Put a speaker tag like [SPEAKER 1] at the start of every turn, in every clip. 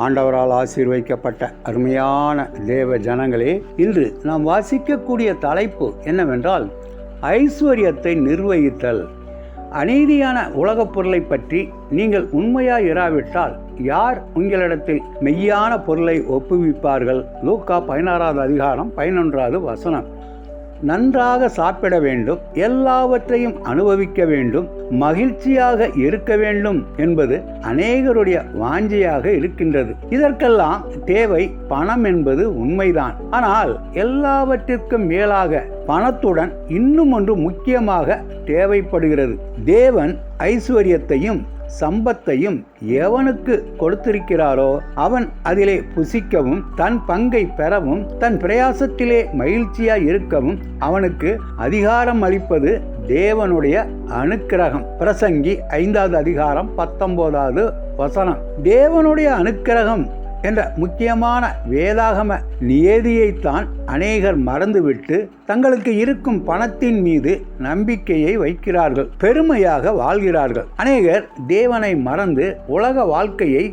[SPEAKER 1] ஆண்டவரால் ஆசீர்வதிக்கப்பட்ட அருமையான தேவ ஜனங்களே இன்று நாம் வாசிக்கக்கூடிய தலைப்பு என்னவென்றால் ஐஸ்வர்யத்தை நிர்வகித்தல். அநீதியான உலகப் பொருளை பற்றி நீங்கள் உண்மையாக இராவிட்டால் யார் உங்களிடத்தில் மெய்யான பொருளை ஒப்புவிப்பார்கள்? லூக்கா பதினாறாவது அதிகாரம் பதினொன்றாவது வசனம். நன்றாக சாப்பிட வேண்டும் எல்லாவற்றையும் அனுபவிக்க வேண்டும் மகிழ்ச்சியாக இருக்க வேண்டும் என்பது அநேகருடைய வாஞ்சியாக இருக்கின்றது. இதற்கெல்லாம் தேவை பணம் என்பது உண்மைதான். ஆனால் எல்லாவற்றிற்கும் மேலாக பணத்துடன் இன்னும் ஒன்று முக்கியமாக தேவைப்படுகிறது. தேவன் ஐஸ்வர்யத்தையும் சம்பத்தையும் எவனுக்கு கொடுத்திருக்கிறாரோ அவன் அதிலே புசிக்கவும் தன் பங்கை பெறவும் தன் பிரயாசத்திலே மகிழ்ச்சியாய் இருக்கவும் அவனுக்கு அதிகாரம் அளிப்பது தேவனுடைய அனுக்கிரகம். பிரசங்கி ஐந்தாவது அதிகாரம் பத்தொன்பதாவது வசனம். தேவனுடைய அனுக்கிரகம் என்ற முக்கியமான வேதாகம நியதியைத்தான் அநேகர் மறந்துவிட்டு தங்களுக்கு இருக்கும் பணத்தின் மீது நம்பிக்கையை வைக்கிறார்கள். பெருமையாக வாழ்கிறார்கள். அநேகர் தேவனை மறந்து உலக வாழ்க்கையை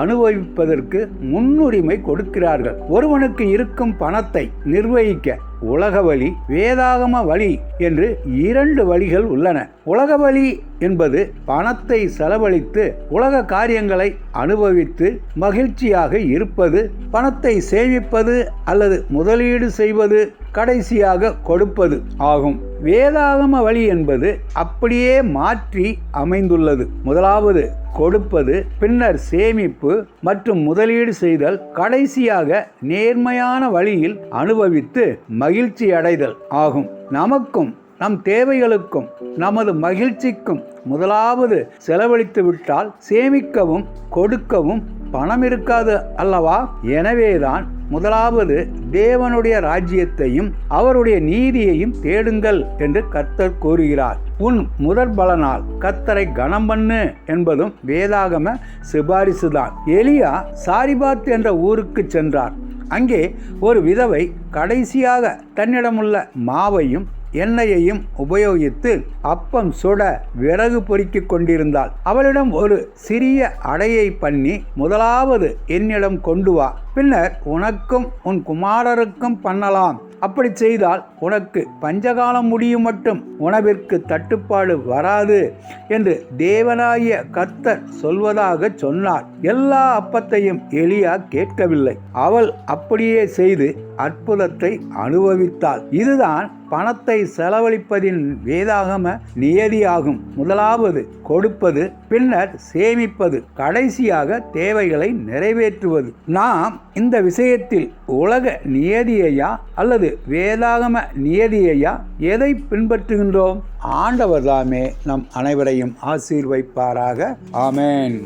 [SPEAKER 1] அனுபவிப்பதற்கு முன்னுரிமை கொடுக்கிறார்கள். ஒருவனுக்கு இருக்கும் பணத்தை நிர்வகிக்க உலக வழி வேதாகம வழி என்று இரண்டு வழிகள் உள்ளன. உலக வழி என்பது பணத்தை செலவழித்து உலக காரியங்களை அனுபவித்து மகிழ்ச்சியாக இருப்பது பணத்தை சேமிப்பது அல்லது முதலீடு செய்வது கடைசியாக கொடுப்பது ஆகும். வேதாகம வழி என்பது அப்படியே மாற்றி அமைந்துள்ளது. முதலாவது கொடுப்பது பின்னர் சேமிப்பு மற்றும் முதலீடு செய்தல் கடைசியாக நேர்மையான வழியில் அனுபவித்து மகிழ்ச்சி அடைதல் ஆகும். நமக்கும் நம் தேவைகளுக்கும் நமது மகிழ்ச்சிக்கும் முதலாவது செலவழித்து விட்டால் சேமிக்கவும் கொடுக்கவும் பணம் இருக்காது அல்லவா? எனவேதான் முதலாவது தேவனுடைய ராஜ்யத்தையும் அவருடைய நீதியையும் தேடுங்கள் என்று கர்த்தர் கூறுகிறார். உன் முதற் பலனால் கர்த்தரை கனம் பண்ணு என்பதும் வேதாகம சிபாரிசுதான். எலியா சாரிபாத் என்ற ஊருக்கு சென்றார். அங்கே ஒரு விதவை கடைசியாக தன்னிடமுள்ள மாவையும் எண்ணெயையும் உபயோகித்து அப்பம் சுட விறகு பொறுக்கி கொண்டிருந்தாள். அவளிடம் ஒரு சிறிய அடையை பண்ணி முதலாவது என்னிடம் கொண்டு வா. பின்னர் உனக்கும் உன் குமாரருக்கும் பண்ணலாம். அப்படி செய்தால் உனக்கு பஞ்சகாலம் முடியும் மட்டும். உணவிற்கு தட்டுப்பாடு வராது என்று தேவனாகிய கர்த்தர் சொல்வதாக சொன்னார். எல்லா அப்பத்தையும் எலியா கேட்கவில்லை. அவள் அப்படியே செய்து அற்புதத்தை அனுபவித்தாள். இதுதான் பணத்தை செலவழிப்பதின் வேதாகம நியதியாகும். முதலாவது கொடுப்பது பின்னர் சேமிப்பது கடைசியாக தேவைகளை நிறைவேற்றுவது. நாம் இந்த விஷயத்தில் உலக நியதியையா அல்லது வேதாகம நியதியையா எதை பின்பற்றுகின்றோம்? ஆண்டவர் தாமே நம் அனைவரையும் ஆசீர்வைப்பாராக. ஆமேன்.